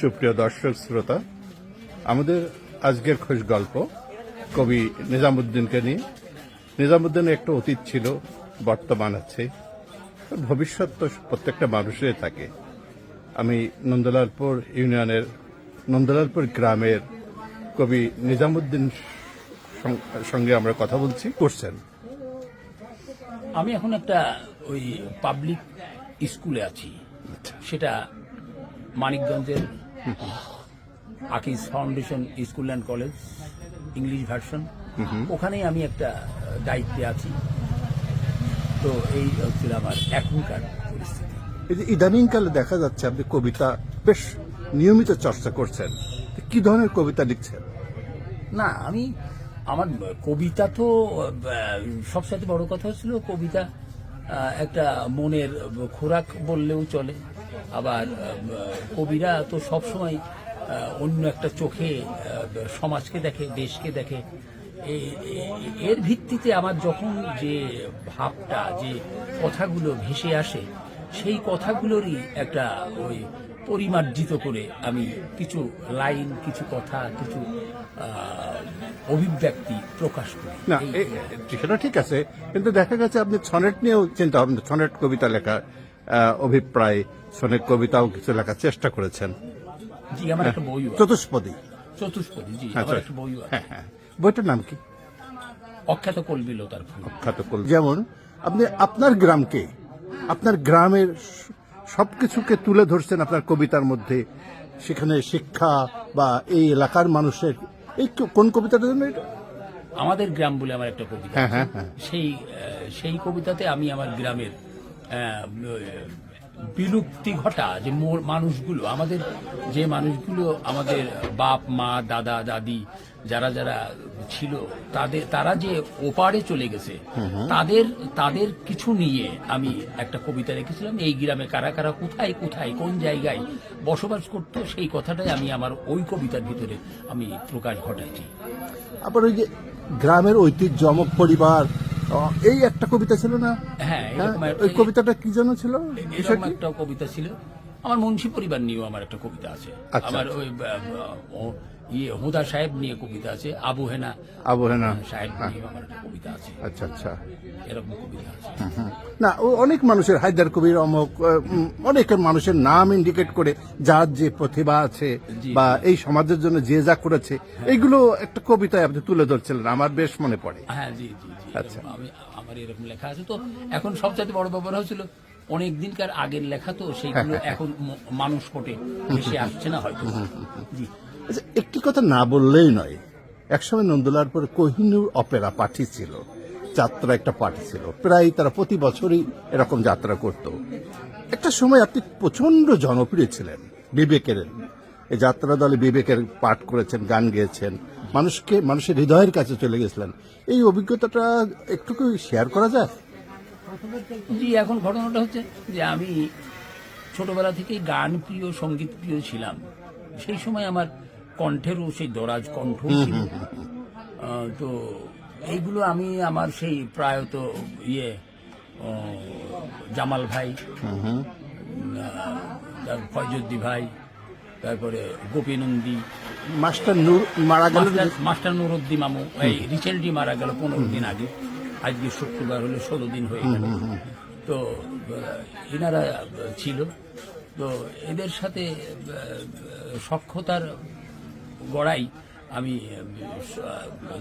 সুপ্রিয় দর্শক শ্রোতা আমাদের আজকের খোঁজ গল্প কবি নিজামুদ্দিনকে নিয়ে। নিজামুদ্দিন একটা অতীত ছিল বর্তমান আছে ভবিষ্যৎ তো প্রত্যেকটা মানুষের থাকে। আমি নন্দলালপুর ইউনিয়নের নন্দলালপুর গ্রামের কবি নিজামুদ্দিন সঙ্গে আমরা কথা বলছি। করছেন? আমি এখন একটা ওই পাবলিক স্কুলে আছি। সেটা মানিকগঞ্জের Akij foundation school and college English version. ওখানেই আমি একটা দায়িত্বে আছি। তো এই হচ্ছিল আমার এখনকার পরিস্থিতি। এই যে ইদানিংকালে দেখা যাচ্ছে আপনি কবিতা বেশ নিয়মিত চর্চা করছেন। কি ধরনের কবিতা লিখছেন? না আমি আমার কবিতা তো সবসাথে বড় কথা হচ্ছিল কবিতা একটা মনের খোরাক বললেও চলে। আবার কবিরা তো সবসময় অন্য একটা চোখে সমাজকে দেখে দেশকে দেখে। এর ভিত্তিতে আমার যখন যে ভাবটা যে কথাগুলো ভেসে আসে সেই কথাগুলোরই একটা ওই পরিমার্জিত করে আমি কিছু লাইন কিছু কথা কিছু অভিব্যক্তি প্রকাশ করি। না সেটা ঠিক আছে কিন্তু দেখা গেছে আপনি সনেট নিয়েও চিন্তা ভাবনা সনেট কবিতা লেখা অভিপ্রায় সনেট কবিতাও কিছু লেখার চেষ্টা করেছেন। জি আমার একটা বই চতুষ্পদী। চতুষ্পদী জি আচ্ছা। আমার একটা হ্যাঁ হ্যাঁ। বইটার নাম কি? অখ্যাত কলবিল তার ফুল। খ্যাত কল- যেমন আপনি আপনার গ্রামকে আপনার গ্রামের সবকিছুকে তুলে ধরছেন আপনার কবিতার মধ্যে সেখানে শিক্ষা বা এই এলাকার মানুষের এই কোন কবিতাটা জন্য এটা? আমাদের গ্রাম বলে আমার একটা কবিতা হ্যাঁ, হ্যাঁ, হ্যাঁ। সেই সেই কবিতাতে আমি আমার গ্রামের বিলুপ্তি ঘটা যে মানুষগুলো আমাদের যে মানুষগুলো আমাদের বাপ মা দাদা দাদি যারা যারা ছিল তাদের তারা যে ওপারে চলে গেছে তাদের তাদের কিছু নিয়ে আমি একটা কবিতা রেখেছিলাম এই গ্রামে কারা কারা কোথায় কোথায় কোন জায়গায় বসবাস করতো সেই কথাটাই আমি আমার ওই কবিতার ভিতরে আমি প্রকাশ ঘটাইছি। আবার ওই যে গ্রামের ঐতিহ্য পরিবার এই একটা কবিতা ছিল না? হ্যাঁ হ্যাঁ, ওই কবিতাটা কি জন্য ছিল? একটা কবিতা ছিল। আমার মুন্সি পরিবার নিয়েও আমার একটা কবিতা আছে। আচ্ছা, আমার ওই আহ, আহ, ও, ইয়ে হুদা সাহেব নিয়ে কবিতা আছে আবু হেনা। সাহেব নিয়ে আমার একটা কবিতা আছে। আচ্ছা আচ্ছা। এরকম কবিতা আছে। না ও অনেক মানুষের হায়দার কবির অমক অনেক মানুষের নাম ইন্ডিকেট করে যার যে প্রতিভা আছে বা এই সমাজের জন্য যে যা করেছে এইগুলো একটা কবিতায় আপনি তুলে ধরছিলেন আমার বেশ মনে পড়ে। হ্যাঁ জি জি আচ্ছা। আমি আমার এরকম লেখা আছে। তো এখন সবচাইতে বড় ব্যাপার হয়েছিল অনেক দিনকার আগের লেখা তো সেইগুলো এখন মানুষ কোটে ভেসে আসছে না হয়তো। জি। আচ্ছা একটি কথা না বললেই নয়। একসময় নন্দলার পরে কোহিনুর অপেরা পার্টি ছিল। যাত্রা একটা পার্টি ছিল। প্রায় তারা প্রতি বছরই এরকম যাত্রা করত। একটা সময় আপনি প্রচণ্ড জনপ্রিয় ছিলেন, বিবেকের। এই যাত্রা দলে বিবেকের পাঠ করেছেন, গান গেয়েছেন। মানুষকে, মানুষের হৃদয়ের কাছে চলে গেছিলেন। এই অভিজ্ঞতাটা একটু কি শেয়ার করা যায়? জি, এখন ঘটনাটা হচ্ছে যে আমি ছোটবেলা থেকেই গান প্রিয় সংগীত প্রিয় ছিলাম। সেই সময় আমার কণ্ঠেরও সেই দরাজ কণ্ঠ ছিল। তো এইগুলো আমি আমার সেই প্রায়ত ইয়ে জামাল ভাই ফয়জুদ্দি ভাই তারপরে গোপীনন্দী মাস্টার নূর মারা গেল মাস্টার নুরুদ্দিন মামু এই রিসেন্টলি মারা গেল পনেরো দিন আগে। আজকে শুক্রবার হলে ষোলো দিন হয়ে গেল। তো এনারা ছিল। তো এদের সাথে সক্ষতার গড়াই আমি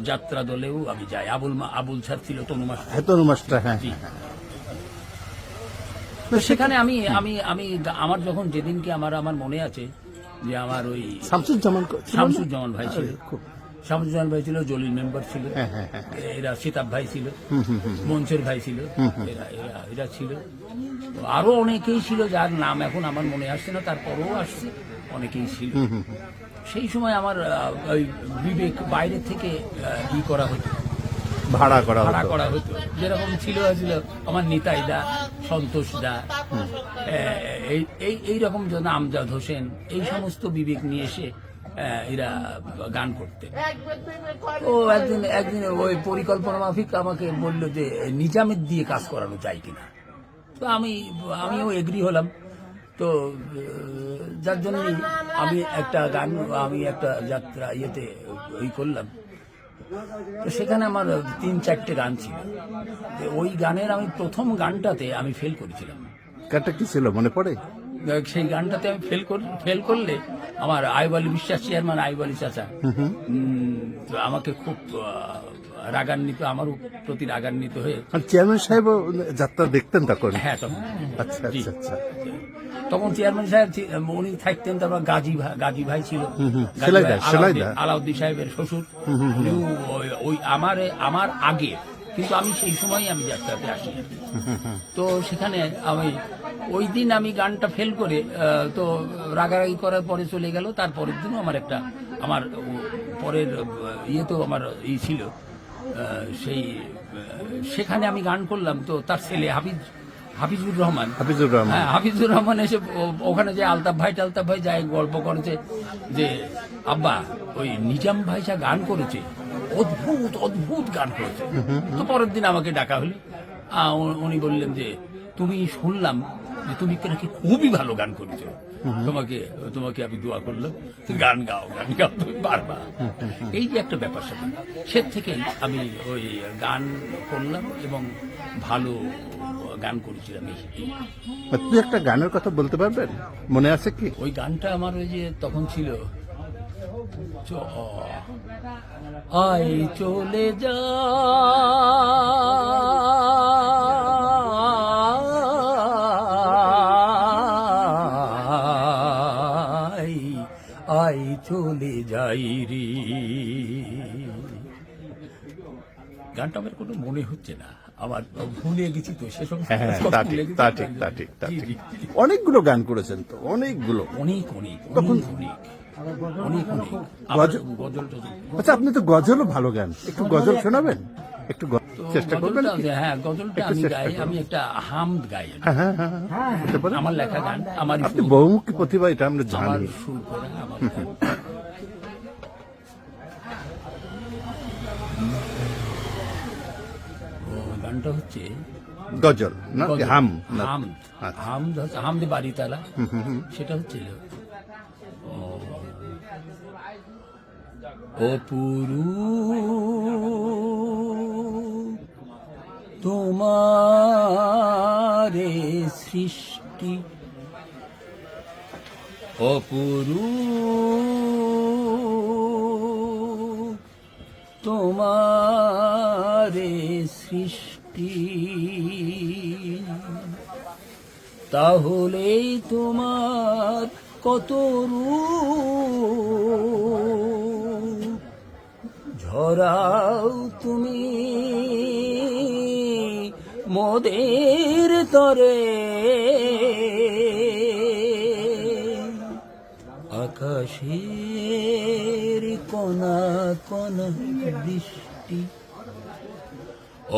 যাত্রা দলেও আমি যাই। আবুল আবুল স্যার ছিল তনু মাস্টার। হেতন মাস্টার হ্যাঁ তো সেখানে আমি আমি আমি আমার যখন যেদিনকে আমার আমার মনে আছে যে আমার ওই শামসুজ্জামান শামসুজ্জামান ভাই ছিল খুব- শামসুজ্জামান ভাই ছিল জলিল মেম্বার ছিল হ্যাঁ, হ্যাঁ, হ্যাঁ। এরা সীতাব ভাই ছিল মঞ্চের ভাই ছিল এরা এরা এরা ছিল। আরও অনেকেই ছিল যার নাম এখন আমার মনে আসছে না তারপরেও আসছে অনেকেই ছিল। সেই সময় আমার ওই বিবেক বাইরে থেকে ই করা হতো। ভাড়া করা ভাড়া করা হতো। যেরকম ছিল ছিল আমার নিতাই দা সন্তোষ দা এই এই এইরকম যেন আমজাদ হোসেন এই সমস্ত বিবেক নিয়ে এসে এরা গান করতে ও একদিন একদিন ওই পরিকল্পনা মাফিক আমাকে বলল যে নিজামের দিয়ে কাজ করানো যায় কিনা। তো আমি আমিও এগ্রি হলাম। তো যার জন্য আমি একটা গান আমি একটা যাত্রা ইয়েতে ওই করলাম। তো সেখানে আমার তিন চারটে গান ছিল। তো ওই গানের আমি প্রথম গানটাতে আমি ফেল করেছিলাম। গানটা কি ছিল মনে পড়ে? সেই গানটাতে আমি ফেল ফেল করলে আমার আইবালি বিশ্বাস চেয়ারম্যান আইবালি চাচা। আমাকে খুব রাগান্বিত আমারও প্রতি রাগান্বিত হয়ে। চেয়ারম্যান সাহেব যাত্রা দেখতেন তখন? হ্যাঁ তখন। আচ্ছা আচ্ছা আচ্ছা। তখন চেয়ারম্যান সাহেব উনি থাকতেন তারপর গাজী ভাই গাজী ভাই ছিল। আলাউদ্দিন- সাহেবের শ্বশুর। ওই- ওই আমার আমার আগে। কিন্তু আমি সেই সময় আমি যাত্রাতে আসি। তো সেখানে আমি ওই দিন আমি গানটা ফেল করে তো রাগারাগি করার পরে চলে গেল। তারপরের দিনও আমার একটা আমার পরের ইয়ে তো আমার ই ছিল। সেই সেখানে আমি গান করলাম। তো তার ছেলে হাফিজ হাফিজুর রহমান। হাফিজুর রহমান। হ্যাঁ হাফিজুর রহমান এসে ওখানে যে আলতাফ ভাই টালতাফ ভাই যায় গল্প করেছে যে আব্বা ওই নিজাম ভাই যা গান করেছে অদ্ভুত অদ্ভুত গান করেছে। তো পরের দিন আমাকে ডাকা হলো। উনি বললেন যে তুমি শুনলাম যে তুমি নাকি খুবই ভালো গান করেছ? তোমাকে তোমাকে আমি দোয়া করলাম। তুমি গান গাও গান গাও তুমি বারবার এই যে একটা ব্যাপার স্যাপার। সে থেকেই আমি ওই গান করলাম এবং ভালো গান করেছিলাম এই একটা গানের কথা বলতে পারবেন? মনে আছে কি? ওই গানটা আমার ওই যে তখন ছিল। আই চলে যা। আই চলে যাই রে। গানটা আমার কোনো মনে হচ্ছে না। আমার ভুলে গেছি তো সেসব হ্যাঁ জি। অনেকগুলো গান করেছেন তো অনেকগুলো। অনেক অনেক তখন- অনেক অনেক অনেক। অনেক গজল। আচ্ছা আপনি তো গজলও ভালো গান। একটু গজল শোনাবেন? একটু চেষ্টা করবেন হ্যাঁ গজলটা আমি গাই আমি একটা হামদ গাই হ্যাঁ হ্যাঁ হ্যাঁ? আমার লেখা গান আমার আপনি বহুমুখী প্রতিভা এটা আমরা জানি। গানটা হচ্ছে গজল না। হাম হামদ। আচ্ছা। হামদ হচ্ছে বাড়িতালা। সেটা হচ্ছে ও, অপুরু তোমারে সৃষ্টি অপুরু তোমারে সৃষ্টি। তাহলেই তোমার কত রূপ। ঝরাও তুমি মোদের তরে আকাশের কণা কণা বৃষ্টি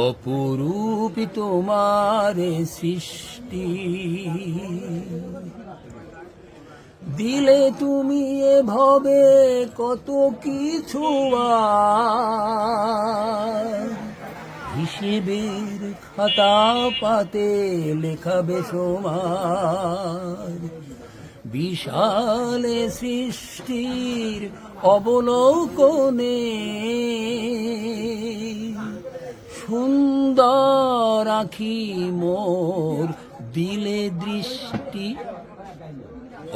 অপরূপী তোমার সৃষ্টি দিলে তুমি এ ভবে কত কিছু। হিসেবের খাতা পাতে লেখাবে সমার। বিশাল সৃষ্টির অবলোকনে সুন্দর আখি মোর দিলে দৃষ্টি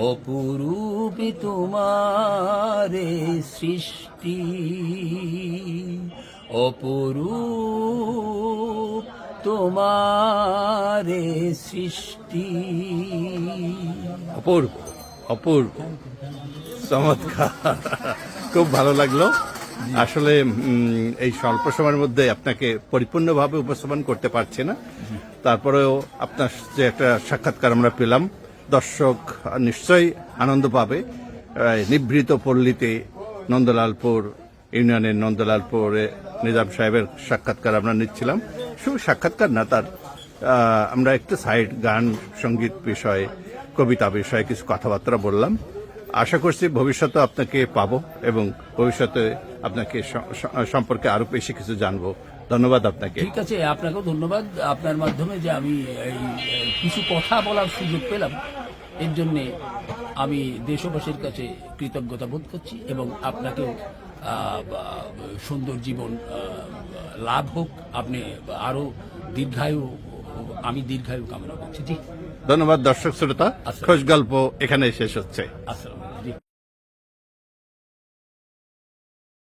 অপরূপী তোমারে সৃষ্টি অপরূপ তোমারে সৃষ্টি। অপূর্ব অপূর্ব। চমৎকার। খুব ভালো লাগল। আসলে এই স্বল্প সময়ের মধ্যে আপনাকে পরিপূর্ণভাবে উপস্থাপন করতে পারছি না। তারপরেও আপনার যে একটা সাক্ষাৎকার আমরা পেলাম, দর্শক নিশ্চয়ই আনন্দ পাবে। নিভৃত পল্লীতে নন্দলালপুর ইউনিয়নের নন্দলাল নন্দলালপুরে নিজাম সাহেবের সাক্ষাৎকার আমরা নিচ্ছিলাম। শুধু সাক্ষাৎকার না, তার আমরা একটু সাইড গান, সংগীত বিষয়ে, কবিতা বিষয়ে, কিছু কথাবার্তা বললাম। আশা করছি ভবিষ্যতে আপনাকে পাবো এবং ভবিষ্যতে আপনাকে সম্পর্কে আরও বেশি কিছু জানব। ধন্যবাদ আপনাকে। ঠিক আছে, আপনাকেও ধন্যবাদ। আপনার মাধ্যমে যে আমি কিছু কথা বলার সুযোগ পেলাম, এর জন্যে আমি দেশবাসীর কাছে কৃতজ্ঞতা বোধ করছি এবং আপনাকেও সুন্দর জীবন লাভ হোক আপনি আরও দীর্ঘায়ু আমি দীর্ঘায়ু কামনা করছি। জি। ধন্যবাদ দর্শক শ্রোতা। খোঁজ গল্প এখানে শেষ হচ্ছে। আসসালাম